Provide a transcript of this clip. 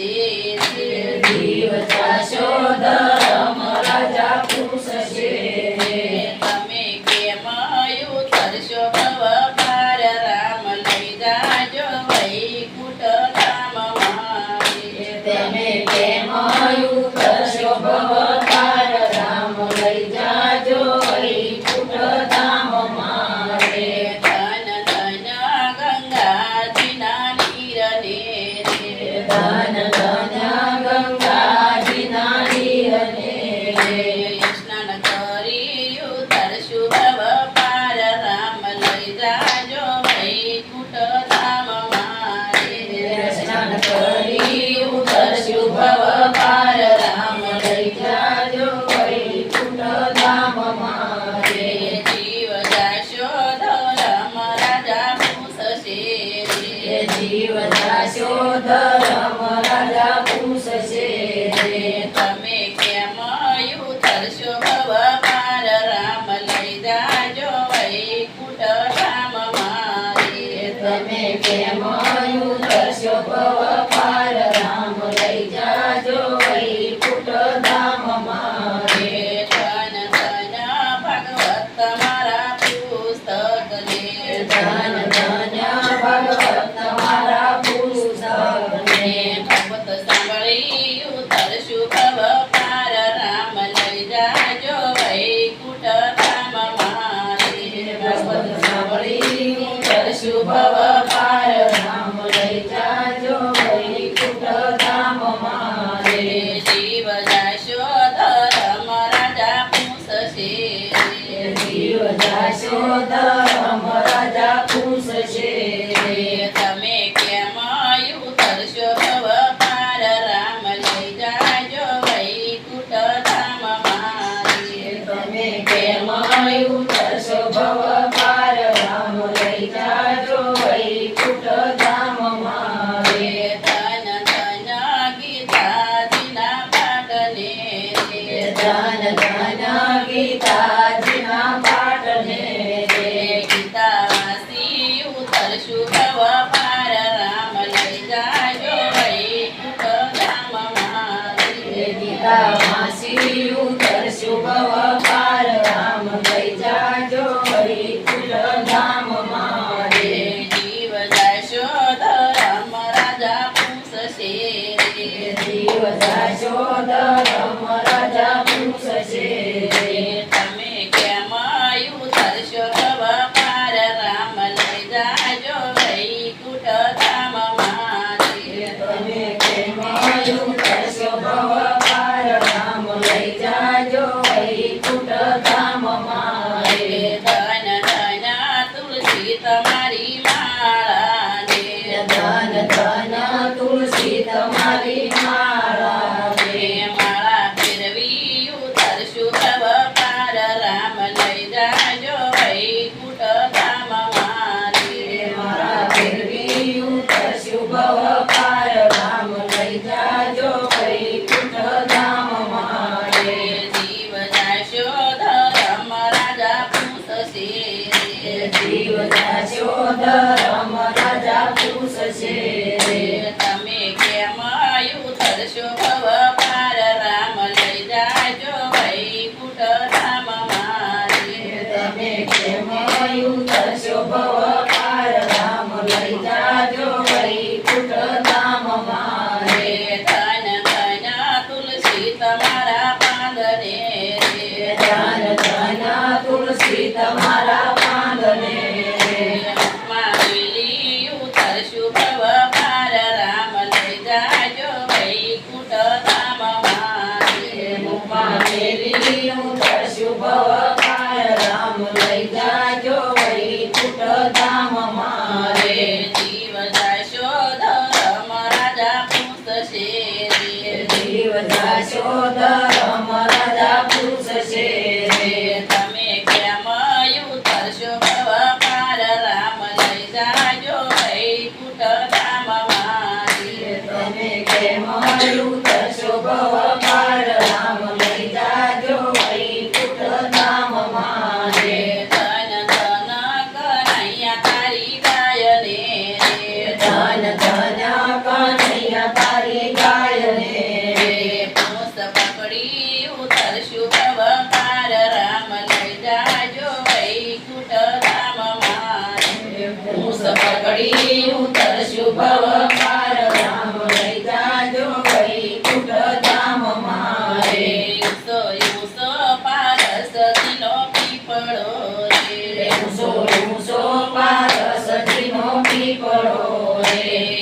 ter તમે કેમ યુધરશો ભવ માર લઈ જાજો વૈકુટ રામ મારે. તમે કેમ યુધરશો ભવ માર રામ લઈ જાજો વૈકુટ ધામ મારે. ધન ધન ભગવત મારા પુસ્તક ધન Damodar. 书，看我 ધરમ રાજા ખુશ છે તમે કેમ યુધરશો ભવ પાર રામ લઈ જાજો કુટ ધામ મારે. તમે કેમ યુધરશો ભવ પાર રામ લઈ જાજો કુટ ધામ મારે. ધન ધન તુલસી તમારા પાંદને Да. પડી ઉતરશું તવ પાર રામ લઈ જાજો વૈકુટ ધામ મારે હું સફર પડી ઉતરશું ભવ પાર રામ લઈ જાજો વૈકુટ ધામ મારે સોયું સો પીપળો રે.